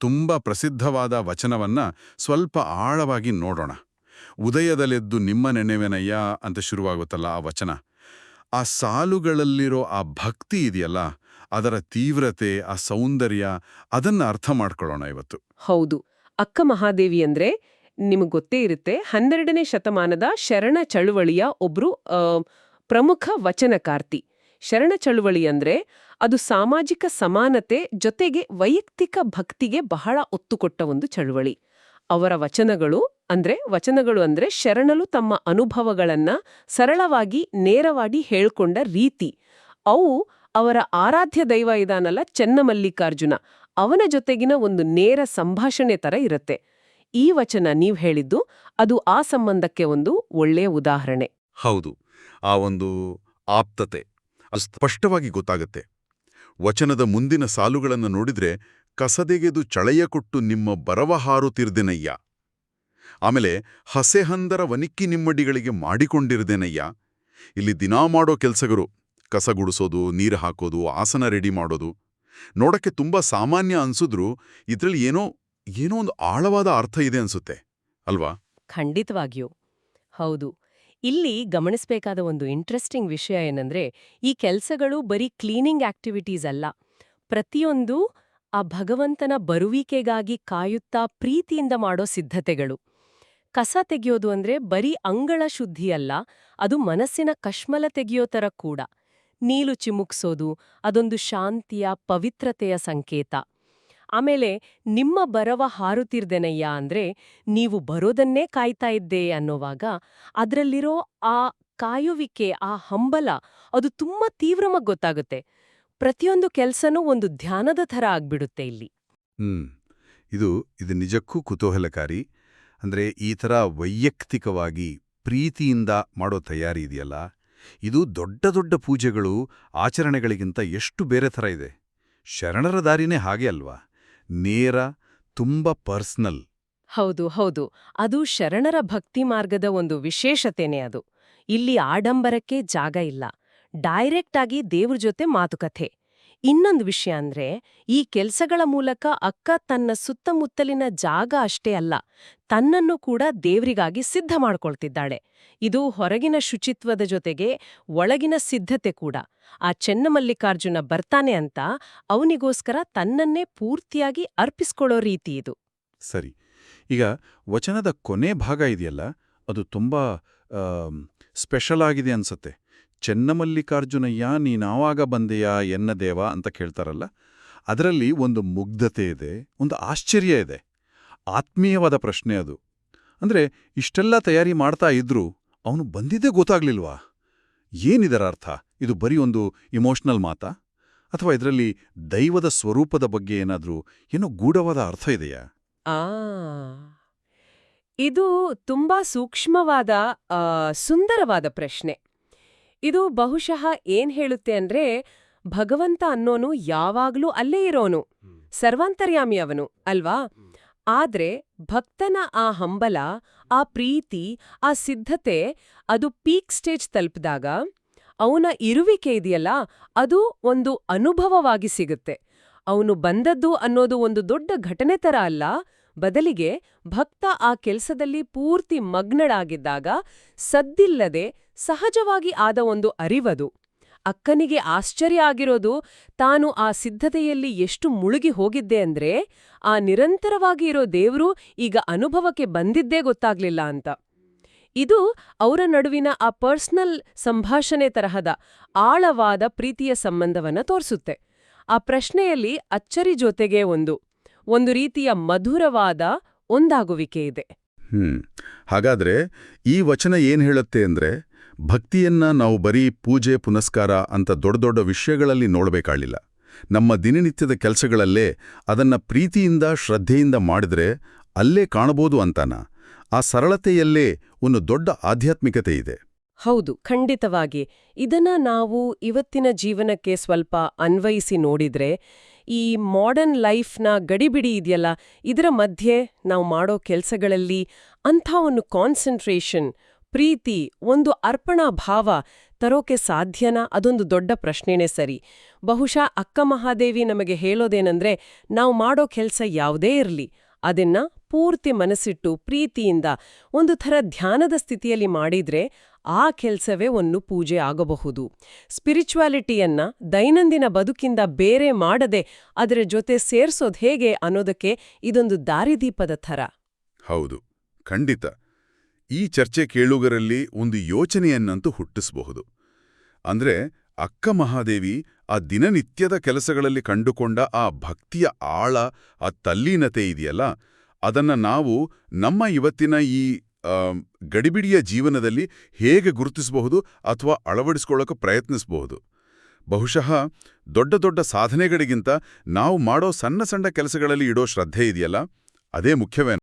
ತುಂಬ ಪ್ರಸಿದ್ಧವಾದ ವಚನವನ್ನ ಸ್ವಲ್ಪ ಆಳವಾಗಿ ನೋಡೋಣ. ಉದಯದಲೆದ್ದು ನಿಮ್ಮ ನೆನೆವೆನಯ್ಯ ಅಂತ ಶುರುವಾಗುತ್ತಲ್ಲ ಆ ವಚನ. ಆ ಸಾಲುಗಳಲ್ಲಿರೋ ಆ ಭಕ್ತಿ ಇದೆಯಲ್ಲ, ಅದರ ತೀವ್ರತೆ, ಆ ಸೌಂದರ್ಯ, ಅದನ್ನ ಅರ್ಥ ಮಾಡ್ಕೊಳ್ಳೋಣ ಇವತ್ತು. ಹೌದು. ಅಕ್ಕ ಮಹಾದೇವಿ ಅಂದ್ರೆ ನಿಮಗೆ ಗೊತ್ತೇ ಇರುತ್ತೆ, ಹನ್ನೆರಡನೇ ಶತಮಾನದ ಶರಣ ಚಳುವಳಿಯ ಒಬ್ರು ಪ್ರಮುಖ ವಚನಕಾರ್ತಿ. ಶರಣ ಚಳುವಳಿ ಅಂದ್ರೆ ಅದು ಸಾಮಾಜಿಕ ಸಮಾನತೆ ಜೊತೆಗೆ ವೈಯಕ್ತಿಕ ಭಕ್ತಿಗೆ ಬಹಳ ಒತ್ತು ಕೊಟ್ಟ ಒಂದು ಚಳುವಳಿ. ಅವರ ವಚನಗಳು ಅಂದ್ರೆ ವಚನಗಳು ಅಂದ್ರೆ ಶರಣಲು ತಮ್ಮ ಅನುಭವಗಳನ್ನ ಸರಳವಾಗಿ, ನೇರವಾಗಿ ಹೇಳ್ಕೊಂಡ ರೀತಿ. ಅವು ಅವರ ಆರಾಧ್ಯ ದೈವ ಇದಾನಲ್ಲ ಚೆನ್ನಮಲ್ಲಿಕಾರ್ಜುನ, ಅವನ ಜೊತೆಗಿನ ಒಂದು ನೇರ ಸಂಭಾಷಣೆ ತರ ಇರುತ್ತೆ. ಈ ವಚನ ನೀವು ಹೇಳಿದ್ದು ಅದು ಆ ಸಂಬಂಧಕ್ಕೆ ಒಂದು ಒಳ್ಳೆಯ ಉದಾಹರಣೆ. ಹೌದು, ಆ ಒಂದು ಆಪ್ತತೆ. ಅದು ಸ್ಪಷ್ಟವಾಗಿ ಗೊತ್ತಾಗತ್ತೆ. ವಚನದ ಮುಂದಿನ ಸಾಲುಗಳನ್ನು ನೋಡಿದ್ರೆ, ಕಸದೆಗೆದು ಚಳೆಯ ಕೊಟ್ಟು ನಿಮ್ಮ ಬರವ ಹಾರುತ್ತಿರ್ದೆನಯ್ಯ. ಆಮೇಲೆ, ಹಸೆಹಂದರ ವನಿಕ್ಕಿ ನಿಮ್ಮಡಿಗಳಿಗೆ ಮಾಡಿಕೊಂಡಿರ್ದೇನಯ್ಯ. ಇಲ್ಲಿ ದಿನಾ ಮಾಡೋ ಕೆಲಸಗರು, ಕಸ ಗುಡಿಸೋದು, ನೀರು ಹಾಕೋದು, ಆಸನ ರೆಡಿ ಮಾಡೋದು, ನೋಡಕ್ಕೆ ತುಂಬಾ ಸಾಮಾನ್ಯ ಅನ್ಸಿದ್ರೂ ಇದ್ರಲ್ಲಿ ಏನೋ ಏನೋ ಒಂದು ಆಳವಾದ ಅರ್ಥ ಇದೆ ಅನ್ಸುತ್ತೆ, ಅಲ್ವಾ? ಖಂಡಿತವಾಗಿಯೂ. ಹೌದು. ಇಲ್ಲಿ ಗಮನಿಸಬೇಕಾದ ಒಂದು ಇಂಟ್ರೆಸ್ಟಿಂಗ್ ವಿಷಯ ಏನಂದ್ರೆ, ಈ ಕೆಲಸಗಳು ಬರೀ ಕ್ಲೀನಿಂಗ್ ಆಕ್ಟಿವಿಟೀಸ್ ಅಲ್ಲ. ಪ್ರತಿಯೊಂದು ಆ ಭಗವಂತನ ಬರುವಿಕೆಗಾಗಿ ಕಾಯುತ್ತಾ ಪ್ರೀತಿಯಿಂದ ಮಾಡೋ ಸಿದ್ಧತೆಗಳು. ಕಸ ತೆಗೆಯೋದು ಅಂದ್ರೆ ಬರೀ ಅಂಗಳ ಶುದ್ಧಿಯಲ್ಲ ಅದು ಮನಸ್ಸಿನ ಕಶ್ಮಲ ತೆಗೆಯೋ ಥರ ಕೂಡ. ನೀಲು ಚಿಮುಕ್ಸೋದು, ಅದೊಂದು ಶಾಂತಿಯ, ಪವಿತ್ರತೆಯ ಸಂಕೇತ. ಆಮೇಲೆ ನಿಮ್ಮ ಬರವ ಹಾರುತ್ತಿರ್ದೆನಯ್ಯ ಅಂದ್ರೆ ನೀವು ಬರೋದನ್ನೇ ಕಾಯ್ತಾ ಇದ್ದೆ ಅನ್ನೋವಾಗ ಅದರಲ್ಲಿರೋ ಆ ಕಾಯುವಿಕೆ, ಆ ಹಂಬಲ ಅದು ತುಂಬಾ ತೀವ್ರವಾಗಿ ಗೊತ್ತಾಗುತ್ತೆ. ಪ್ರತಿಯೊಂದು ಕೆಲಸನೂ ಒಂದು ಧ್ಯಾನದ ಥರ ಆಗ್ಬಿಡುತ್ತೆ ಇಲ್ಲಿ. ಹ್ಮ್. ಇದು ಇದು ನಿಜಕ್ಕೂ ಕುತೂಹಲಕಾರಿ. ಅಂದ್ರೆ ಈ ಥರ ವೈಯಕ್ತಿಕವಾಗಿ ಪ್ರೀತಿಯಿಂದ ಮಾಡೋ ತಯಾರಿ ಇದೆಯಲ್ಲ? ಇದು ದೊಡ್ಡ ದೊಡ್ಡ ಪೂಜೆಗಳು, ಆಚರಣೆಗಳಿಗಿಂತ ಎಷ್ಟು ಬೇರೆ ಥರ ಇದೆ? ಶರಣರ ದಾರಿನೇ ಹಾಗೆ ಅಲ್ವಾ? ನೇರ, ತುಂಬ ಪರ್ಸ್ನಲ್. ಹೌದು ಹೌದು. ಅದು ಶರಣರ ಭಕ್ತಿ ಮಾರ್ಗದ ಒಂದು ವಿಶೇಷತೆನೇ ಅದು. ಇಲ್ಲಿ ಆಡಂಬರಕ್ಕೆ ಜಾಗ ಇಲ್ಲ. ಡೈರೆಕ್ಟ್ ಆಗಿ ದೇವ್ರ ಜೊತೆ ಮಾತುಕತೆ. ಇನ್ನೊಂದು ವಿಷಯ ಅಂದ್ರೆ, ಈ ಕೆಲ್ಸಗಳ ಮೂಲಕ ಅಕ್ಕ ತನ್ನ ಸುತ್ತಮುತ್ತಲಿನ ಜಾಗ ಅಷ್ಟೇ ಅಲ್ಲ, ತನ್ನನ್ನು ಕೂಡ ದೇವ್ರಿಗಾಗಿ ಸಿದ್ಧ ಮಾಡ್ಕೊಳ್ತಿದ್ದಾಳೆ. ಇದು ಹೊರಗಿನ ಶುಚಿತ್ವದ ಜೊತೆಗೆ ಒಳಗಿನ ಸಿದ್ಧತೆ ಕೂಡ. ಆ ಚೆನ್ನಮಲ್ಲಿಕಾರ್ಜುನ ಬರ್ತಾನೆ ಅಂತ ಅವನಿಗೋಸ್ಕರ ತನ್ನನ್ನೇ ಪೂರ್ತಿಯಾಗಿ ಅರ್ಪಿಸ್ಕೊಳ್ಳೋ ರೀತಿ ಇದು. ಸರಿ. ಈಗ ವಚನದ ಕೊನೆ ಭಾಗ ಇದೆಯಲ್ಲ, ಅದು ತುಂಬಾ ಸ್ಪೆಷಲ್ ಆಗಿದೆ ಅನ್ಸತ್ತೆ. ಚೆನ್ನಮಲ್ಲಿಕಾರ್ಜುನಯ್ಯ ನೀನಾವಾಗ ಬಂದೆಯಾ ಎನ್ನ ದೇವ ಅಂತ ಕೇಳ್ತಾರಲ್ಲ, ಅದರಲ್ಲಿ ಒಂದು ಮುಗ್ಧತೆ ಇದೆ, ಒಂದು ಆಶ್ಚರ್ಯ ಇದೆ. ಆತ್ಮೀಯವಾದ ಪ್ರಶ್ನೆ ಅದು. ಅಂದ್ರೆ ಇಷ್ಟೆಲ್ಲ ತಯಾರಿ ಮಾಡ್ತಾ ಇದ್ರೂ ಅವನು ಬಂದಿದ್ದೇ ಗೊತ್ತಾಗ್ಲಿಲ್ವಾ? ಏನಿದರ ಅರ್ಥ ಇದು ಬರೀ ಒಂದು ಇಮೋಷ್ನಲ್ ಮಾತಾ? ಅಥವಾ ಇದರಲ್ಲಿ ದೈವದ ಸ್ವರೂಪದ ಬಗ್ಗೆ ಏನಾದರೂ ಏನೋ ಗೂಢವಾದ ಅರ್ಥ ಇದೆಯಾ? ಆ, ಇದು ತುಂಬಾ ಸೂಕ್ಷ್ಮವಾದ ಸುಂದರವಾದ ಪ್ರಶ್ನೆ. ಇದು ಬಹುಶಃ ಏನ್ ಹೇಳುತ್ತೆ ಅಂದ್ರೆ, ಭಗವಂತ ಅನ್ನೋನು ಯಾವಾಗ್ಲೂ ಅಲ್ಲೇ ಇರೋನು, ಸರ್ವಾಂತರ್ಯಾಮಿ ಅವನು, ಅಲ್ವಾ? ಆದ್ರೆ ಭಕ್ತನ ಆ ಹಂಬಲ, ಆ ಪ್ರೀತಿ, ಆ ಸಿದ್ಧತೆ, ಅದು ಪೀಕ್ ಸ್ಟೇಜ್ ತಲುಪಿದಾಗ, ಅವನ ಇರುವಿಕೆ ಇದೆಯಲ್ಲ, ಅದು ಒಂದು ಅನುಭವವಾಗಿ ಸಿಗುತ್ತೆ. ಅವನು ಬಂದದ್ದು ಅನ್ನೋದು ಒಂದು ದೊಡ್ಡ ಘಟನೆ ತರ ಅಲ್ಲ ಬದಲಿಗೆ ಭಕ್ತ ಆ ಕೆಲಸದಲ್ಲಿ ಪೂರ್ತಿ ಮಗ್ನಳಾಗಿದ್ದಾಗ ಸದ್ದಿಲ್ಲದೆ ಸಹಜವಾಗಿ ಆದ ಒಂದು ಅರಿವದು. ಅಕ್ಕನಿಗೆ ಆಶ್ಚರ್ಯ ಆಗಿರೋದು ತಾನು ಆ ಸಿದ್ಧತೆಯಲ್ಲಿ ಎಷ್ಟು ಮುಳುಗಿ ಹೋಗಿದ್ದೆ ಅಂದ್ರೆ ಆ ನಿರಂತರವಾಗಿ ಇರೋ ದೇವರು ಈಗ ಅನುಭವಕ್ಕೆ ಬಂದಿದ್ದೇ ಗೊತ್ತಾಗ್ಲಿಲ್ಲ ಅಂತ. ಇದು ಅವರ ನಡುವಿನ ಆ ಪರ್ಸ್ನಲ್ ಸಂಭಾಷಣೆ ತರಹದ ಆಳವಾದ ಪ್ರೀತಿಯ ಸಂಬಂಧವನ್ನ ತೋರಿಸುತ್ತೆ. ಆ ಪ್ರಶ್ನೆಯಲ್ಲಿ ಅಚ್ಚರಿ ಜೊತೆಗೆ ಒಂದು ಒಂದು ರೀತಿಯ ಮಧುರವಾದ ಒಂದಾಗುವಿಕೆ ಇದೆ. ಹ್ಮ್. ಹಾಗಾದ್ರೆ ಈ ವಚನ ಏನ್ ಹೇಳುತ್ತೆ ಅಂದ್ರೆ, ಭಕ್ತಿಯನ್ನ ನಾವು ಬರೀ ಪೂಜೆ, ಪುನಸ್ಕಾರ ಅಂತ ದೊಡ್ಡ ದೊಡ್ಡ ವಿಷಯಗಳಲ್ಲಿ ನೋಡಬೇಕಾಳಿಲ್ಲ. ನಮ್ಮ ದಿನನಿತ್ಯದ ಕೆಲಸಗಳಲ್ಲೇ ಅದನ್ನ ಪ್ರೀತಿಯಿಂದ, ಶ್ರದ್ಧೆಯಿಂದ ಮಾಡಿದ್ರೆ ಅಲ್ಲೇ ಕಾಣಬಹುದು ಅಂತಾನ? ಆ ಸರಳತೆಯಲ್ಲೇ ಒಂದು ದೊಡ್ಡ ಆಧ್ಯಾತ್ಮಿಕತೆ ಇದೆ. ಹೌದು, ಖಂಡಿತವಾಗಿ. ಇದನ್ನ ನಾವು ಇವತ್ತಿನ ಜೀವನಕ್ಕೆ ಸ್ವಲ್ಪ ಅನ್ವಯಿಸಿ ನೋಡಿದ್ರೆ, ಈ ಮಾಡರ್ನ್ ಲೈಫ್ನ ಗಡಿಬಿಡಿ ಇದೆಯಲ್ಲ, ಇದರ ಮಧ್ಯೆ ನಾವು ಮಾಡೋ ಕೆಲಸಗಳಲ್ಲಿ ಅಂಥ ಒಂದು ಕಾನ್ಸಂಟ್ರೇಷನ್ ಪ್ರೀತಿ, ಒಂದು ಅರ್ಪಣಾ ಭಾವ ತರೋಕೆ ಸಾಧ್ಯನಾ? ಅದೊಂದು ದೊಡ್ಡ ಪ್ರಶ್ನೆನೇ ಸರಿ. ಬಹುಶಃ ಅಕ್ಕ ಮಹಾದೇವಿ ನಮಗೆ ಹೇಳೋದೇನಂದ್ರೆ, ನಾವು ಮಾಡೋ ಕೆಲಸ ಯಾವುದೇ ಇರಲಿ, ಅದನ್ನ ಪೂರ್ತಿ ಮನಸ್ಸಿಟ್ಟು ಪ್ರೀತಿಯಿಂದ ಒಂದು ಥರ ಧ್ಯಾನದ ಸ್ಥಿತಿಯಲ್ಲಿ ಮಾಡಿದ್ರೆ ಆ ಕೆಲಸವೇ ಒಂದು ಪೂಜೆ ಆಗಬಹುದು. ಸ್ಪಿರಿಚುವಾಲಿಟಿಯನ್ನ ದೈನಂದಿನ ಬದುಕಿಂದ ಬೇರೆ ಮಾಡದೆ ಅದರ ಜೊತೆ ಸೇರ್ಸೋದು ಹೇಗೆ ಅನ್ನೋದಕ್ಕೆ ಇದೊಂದು ದಾರಿದೀಪದ ಥರ. ಹೌದು, ಖಂಡಿತ. ಈ ಚರ್ಚೆ ಕೇಳುಗರಲ್ಲಿ ಒಂದು ಯೋಚನೆಯನ್ನಂತೂ ಹುಟ್ಟಿಸಬಹುದು. ಅಂದ್ರೆ ಅಕ್ಕ ಮಹಾದೇವಿ ಆ ದಿನನಿತ್ಯದ ಕೆಲಸಗಳಲ್ಲಿ ಕಂಡುಕೊಂಡ ಆ ಭಕ್ತಿಯ ಆಳ, ಆ ತಲ್ಲೀನತೆ ಇದೆಯಲ್ಲ ಅದನ್ನ ನಾವು ನಮ್ಮ ಇವತ್ತಿನ ಈ ಗಡಿಬಿಡಿಯ ಜೀವನದಲ್ಲಿ ಹೇಗೆ ಗುರುತಿಸಬಹುದು ಅಥವಾ ಅಳವಡಿಸ್ಕೊಳ್ಳೋಕೆ ಪ್ರಯತ್ನಿಸಬಹುದು. ಬಹುಶಃ ದೊಡ್ಡ ದೊಡ್ಡ ಸಾಧನೆಗಳಿಗಿಂತ ನಾವು ಮಾಡೋ ಸಣ್ಣ ಸಣ್ಣ ಕೆಲಸಗಳಲ್ಲಿ ಇಡೋ ಶ್ರದ್ಧೆ ಇದೆಯಲ್ಲ? ಅದೇ ಮುಖ್ಯವೇ